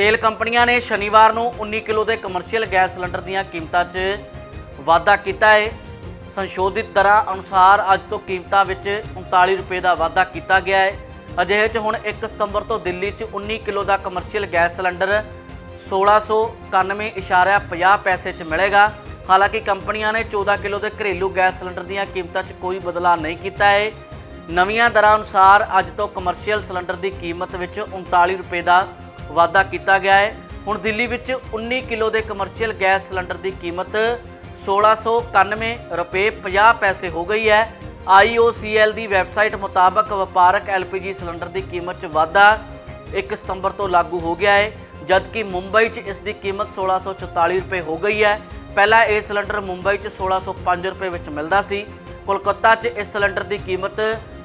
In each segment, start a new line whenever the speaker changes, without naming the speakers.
ਤੇਲ ਕੰਪਨੀਆਂ ਨੇ ਸ਼ਨੀਵਾਰ ਨੂੰ 19 ਕਿਲੋ ਦੇ ਕਮਰਸ਼ੀਅਲ ਗੈਸ ਸਿਲੰਡਰ ਦੀਆਂ ਕੀਮਤਾਂ 'ਚ ਵਾਧਾ ਕੀਤਾ ਹੈ। ਸੰਸ਼ੋਧਿਤ ਦਰਾਂ ਅਨੁਸਾਰ ਅੱਜ ਤੋਂ ਕੀਮਤਾਂ ਵਿੱਚ 39 ਰੁਪਏ ਦਾ ਵਾਧਾ ਕੀਤਾ ਗਿਆ ਹੈ। ਅਜਿਹੇ 'ਚ ਹੁਣ 1 ਸਤੰਬਰ ਤੋਂ ਦਿੱਲੀ 'ਚ 19 ਕਿਲੋ ਦਾ ਕਮਰਸ਼ੀਅਲ ਗੈਸ ਸਿਲੰਡਰ 1691.50 ਪੈਸੇ 'ਚ ਮਿਲੇਗਾ। ਹਾਲਾਂਕਿ ਕੰਪਨੀਆਂ ਨੇ 14 ਕਿਲੋ ਦੇ ਘਰੇਲੂ ਗੈਸ ਸਿਲੰਡਰ ਦੀਆਂ ਕੀਮਤਾਂ 'ਚ ਕੋਈ ਬਦਲਾਅ ਨਹੀਂ ਕੀਤਾ ਹੈ। ਨਵੀਆਂ ਦਰਾਂ ਅਨੁਸਾਰ ਅੱਜ ਤੋਂ ਕਮਰਸ਼ੀਅਲ ਸਿਲੰਡਰ ਦੀ ਕੀਮਤ ਵਿੱਚ 39 ਰੁਪਏ ਦਾ ਵਾਧਾ ਕੀਤਾ ਗਿਆ ਹੈ। ਹੁਣ ਦਿੱਲੀ ਵਿੱਚ 19 ਕਿਲੋ ਦੇ ਕਮਰਸ਼ੀਅਲ ਗੈਸ ਸਿਲੰਡਰ ਦੀ ਕੀਮਤ 1691 ਰੁਪਏ 50 ਪੈਸੇ ਹੋ ਗਈ ਹੈ। IOCL ਦੀ ਵੈਬਸਾਈਟ ਮੁਤਾਬਕ ਵਪਾਰਕ LPG ਸਿਲੰਡਰ ਦੀ ਕੀਮਤ 'ਚ ਵਾਧਾ 1 ਸਤੰਬਰ ਤੋਂ ਲਾਗੂ ਹੋ ਗਿਆ ਹੈ, ਜਦਕਿ ਮੁੰਬਈ 'ਚ ਇਸ ਦੀ ਕੀਮਤ 1644 ਰੁਪਏ ਹੋ ਗਈ ਹੈ। ਪਹਿਲਾਂ ਇਹ ਸਿਲੰਡਰ ਮੁੰਬਈ 'ਚ 1605 ਰੁਪਏ ਵਿੱਚ ਮਿਲਦਾ ਸੀ। ਕੋਲਕਾਤਾ 'ਚ ਇਸ ਸਿਲੰਡਰ ਦੀ ਕੀਮਤ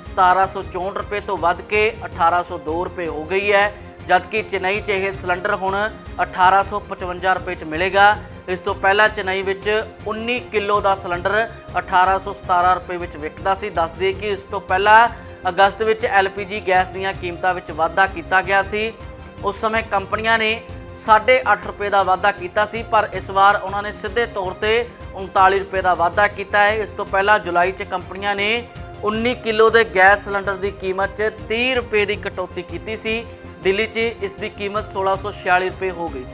1764 ਰੁਪਏ ਤੋਂ ਵੱਧ ਕੇ 1802 ਰੁਪਏ ਹੋ ਗਈ ਹੈ। ਜਦਕਿ ਚੇਨਈ 'ਚ ਇਹ ਸਿਲੰਡਰ ਹੁਣ 1855 ਰੁਪਏ 'ਚ ਮਿਲੇਗਾ। ਇਸ ਤੋਂ ਪਹਿਲਾਂ ਚੇਨਈ ਵਿੱਚ 19 ਕਿਲੋ ਦਾ ਸਿਲੰਡਰ 1817 ਰੁਪਏ ਵਿੱਚ ਵਿਕਦਾ ਸੀ। ਦੱਸ ਕਿ ਇਸ ਤੋਂ ਪਹਿਲਾਂ ਅਗਸਤ ਵਿੱਚ LPG ਗੈਸ ਦੀਆਂ ਕੀਮਤਾਂ ਵਿੱਚ ਵਾਧਾ ਕੀਤਾ ਗਿਆ ਸੀ। ਉਸ ਸਮੇਂ ਕੰਪਨੀਆਂ ਨੇ 8.5 ਰੁਪਏ ਦਾ ਵਾਧਾ ਕੀਤਾ ਸੀ, ਪਰ ਇਸ ਵਾਰ ਉਹਨਾਂ ਨੇ ਸਿੱਧੇ ਤੌਰ ਤੇ 39 ਰੁਪਏ ਦਾ ਵਾਧਾ ਕੀਤਾ ਹੈ। ਇਸ ਤੋਂ ਪਹਿਲਾਂ ਜੁਲਾਈ 'ਚ ਕੰਪਨੀਆਂ ਨੇ 19 ਕਿਲੋ ਦੇ ਗੈਸ ਸਿਲੰਡਰ ਦੀ ਕੀਮਤ 'ਚ 30 ਰੁਪਏ ਦੀ ਕਟੌਤੀ ਕੀਤੀ ਸੀ। ਦਿੱਲੀ 'ਚ ਇਸ ਦੀ ਕੀਮਤ 1646 ਰੁਪਏ ਹੋ ਗਈ ਸੀ।